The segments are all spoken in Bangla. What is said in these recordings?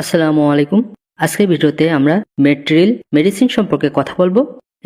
আসসালামু আলাইকুম। আজকের ভিডিওতে আমরা মেট্রিল মেডিসিন সম্পর্কে কথা বলব।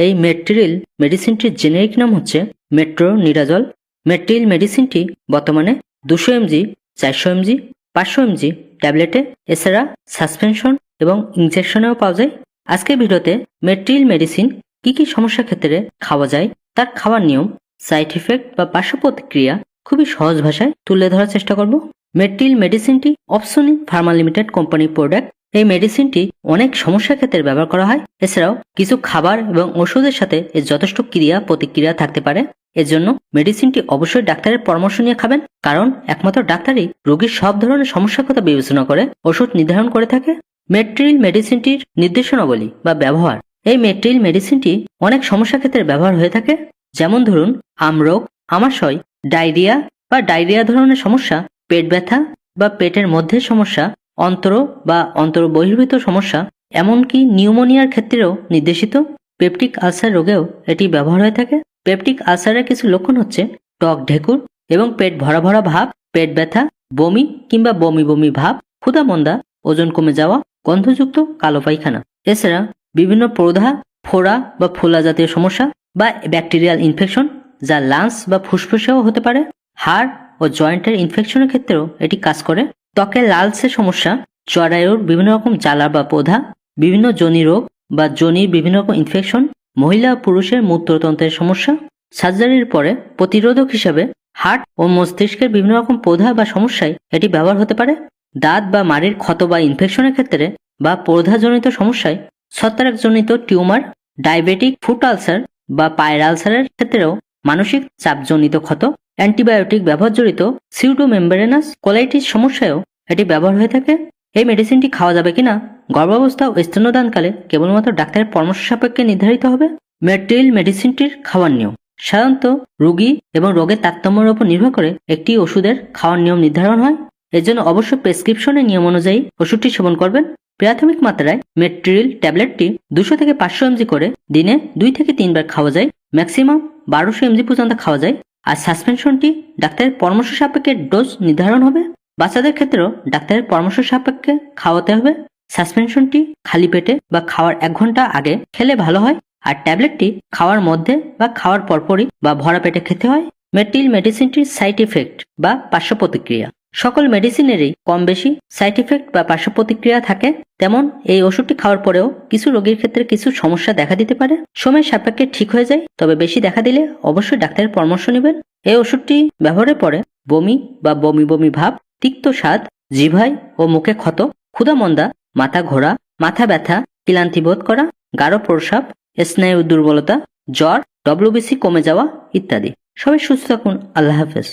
এই মেট্রিল মেডিসিনটির জেনেরিক নাম হচ্ছে মেট্রো নিরাজল মেট্রিল মেডিসিনটি বর্তমানে দুশো এমজি, চারশো এমজি, পাঁচশো এমজি ট্যাবলেটে, এছাড়া সাসপেনশন এবং ইনজেকশনেও পাওয়া যায়। আজকের ভিডিওতে মেট্রিল মেডিসিন কি কি সমস্যার ক্ষেত্রে খাওয়া যায়, তার খাওয়ার নিয়ম, সাইড ইফেক্ট বা পার্শ্ব প্রতিক্রিয়া খুবই সহজ ভাষায় তুলে ধরার চেষ্টা করব। মেট্রিল মেডিসিনটি অপসনি ফার্মা লিমিটেড কোম্পানির প্রোডাক্ট এই মেডিসিনটি অনেক সমস্যার ক্ষেত্রে ব্যবহার করা হয়। এছাড়াও কিছু খাবার এবং ওষুধের সাথে এর যথেষ্ট ক্রিয়া প্রতিক্রিয়া থাকতে পারে। এর জন্য মেডিসিনটি অবশ্যই ডাক্তারের পরামর্শ নিয়ে খাবেন। কারণ একমাত্র ডাক্তারই রোগীর সব ধরনের সমস্যার কথা বিবেচনা করে ওষুধ নির্ধারণ করে থাকে। মেট্রিল মেডিসিনটির নির্দেশনাবলী বা ব্যবহার। এই মেট্রিল মেডিসিনটি অনেক সমস্যার ক্ষেত্রে ব্যবহার হয়ে থাকে। যেমন ধরুন আমরোগ আমাশয়, ডায়রিয়া বা ডায়রিয়া ধরনের সমস্যা পেট ব্যথা বা পেটের মধ্যে সমস্যা, অন্তর বা অন্তর বহির্ভূত সমস্যা, এমনকি নিউমোনিয়ার ক্ষেত্রেও নির্দেশিত। পেপটিক আলসার রোগেও এটি ব্যবহার হয়ে থাকে। পেপটিক আলসারের কিছু লক্ষণ হচ্ছে টক ঢেকুর এবং পেট ভরা ভরা ভাব, পেট ব্যথা, বমি কিংবা বমি বমি ভাব ক্ষুধামন্দা ওজন কমে যাওয়া, গন্ধযুক্ত কালো পায়খানা। এছাড়া বিভিন্ন প্রধা ফোড়া বা ফোলা জাতীয় সমস্যা বা ব্যাকটেরিয়াল ইনফেকশন, যা লাংস বা ফুসফুসেও হতে পারে। হাড় ও জয়েন্টের ইনফেকশনের ক্ষেত্রেও এটি কাজ করে। ত্বকের লালসে সমস্যা জরায়ুর বিভিন্ন রকম জ্বালা বা পোধা বিভিন্ন জনি রোগ বা জনির বিভিন্ন রকম ইনফেকশন মহিলা পুরুষের মূত্রতন্ত্রের সমস্যা সার্জারির পরে প্রতিরোধক হিসাবে হার্ট ও মস্তিষ্কের বিভিন্ন রকম পোধা বা সমস্যায় এটি ব্যবহার হতে পারে। দাঁত বা মাড়ির ক্ষত বা ইনফেকশনের ক্ষেত্রে বা প্রধাজনিত সমস্যায় ছত্রাকজনিত টিউমার ডায়াবেটিক ফুট আলসার বা পায়ের আলসারের ক্ষেত্রেও মানসিক চাপজনিত ক্ষত অ্যান্টিবায়োটিক ব্যবহারজনিত সিউডো মেম্বারেনাস কোলাইটিস সমস্যায়ও এটি ব্যবহার হয়ে থাকে। এই মেডিসিনটি খাওয়া যাবে কিনা, গর্ভাবস্থা ও স্তন্যদানকালে কেবলমাত্র ডাক্তারের পরামর্শ সাপেক্ষে নির্ধারিত হবে। মেট্রিল মেডিসিনটির খাওয়ার নিয়ম, সাধারণত রোগী এবং রোগের তারতম্যের উপর নির্ভর করে একটি ওষুধের খাওয়ার নিয়ম নির্ধারণ হয়। এর জন্য অবশ্যই প্রেসক্রিপশনের নিয়ম অনুযায়ী ওষুধটি সেবন করবেন। প্রাথমিক মাত্রায় মেট্রিল ট্যাবলেটটি দুশো থেকে পাঁচশো এমজি করে দিনে দুই থেকে তিনবার খাওয়া যায়। ম্যাক্সিমাম বারোশো এমজি পর্যন্ত খাওয়া যায়। আর সাসপেনশনটি ডাক্তারের পরামর্শ সাপেক্ষে ডোজ নির্ধারণ হবে। বাচ্চাদের ক্ষেত্রেও ডাক্তারের পরামর্শ সাপেক্ষে খাওয়াতে হবে। সাসপেনশনটি খালি পেটে বা খাওয়ার এক ঘণ্টা আগে খেলে ভালো হয় আর ট্যাবলেটটি খাওয়ার মধ্যে বা খাওয়ার পরপরই বা ভরা পেটে খেতে হয়। মেটিল মেডিসিনটির সাইড ইফেক্ট বা পার্শ্ব প্রতিক্রিয়া। সকল মেডিসিনেরই কম বেশি সাইড ইফেক্ট বা পার্শ্ব প্রতিক্রিয়া থাকে। তেমন এই ওষুধটি খাওয়ার পরেও কিছু রোগীর ক্ষেত্রে কিছু সমস্যা দেখা দিতে পারে। সময় সাপেক্ষে ঠিক হয়ে যায়, তবে বেশি দেখা দিলে অবশ্যই ডাক্তারের পরামর্শ নেবেন। এই ওষুধটি ব্যবহারের পরে বমি বা বমি বমি ভাব, তিক্ত স্বাদ জিভাই ও মুখে ক্ষত, ক্ষুধামন্দা, মাথা ঘোরা, মাথা ব্যথা, ক্লান্তি বোধ করা, গাঢ় প্রসাব স্নায়ু দুর্বলতা, জ্বর ডব্লিউবিসি কমে যাওয়া ইত্যাদি। সবাই সুস্থ থাকুন। আল্লাহ হাফেজ।